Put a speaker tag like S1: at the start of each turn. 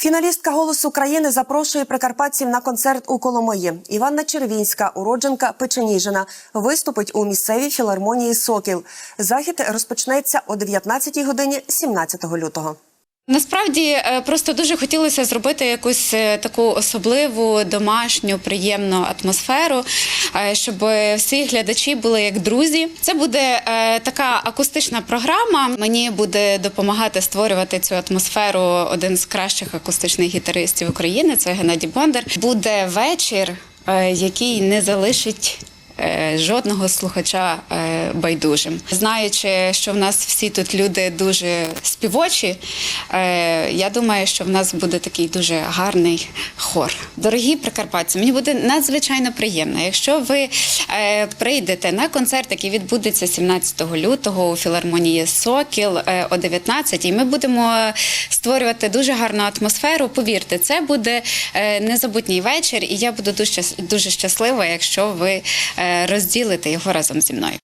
S1: Фіналістка «Голос України» запрошує прикарпатців на концерт у Коломиї. Іванна Червінська, уродженка Печеніжина, виступить у місцевій філармонії «Сокіл». Захід розпочнеться о 19 годині 17 лютого.
S2: Насправді е, просто дуже хотілося зробити якусь е, таку особливу домашню приємну атмосферу, е, щоб всі глядачі були як друзі. Це буде така акустична програма. Мені буде допомагати створювати цю атмосферу один з кращих акустичних гітаристів України. Це Геннадій Бондар. Буде вечір, який не залишить. Е, Жодного слухача е, байдужим, знаючи, що в нас всі тут люди дуже співочі. е, Я думаю, що в нас буде такий дуже гарний хор. Дорогі прикарпатці, мені буде надзвичайно приємно, якщо ви прийдете на концерт, який відбудеться 17 лютого у філармонії Сокіл о 19 і Ми будемо створювати дуже гарну атмосферу. Повірте, це буде незабутній вечір, і я буду дуже щаслива, якщо ви розділите його разом зі мною.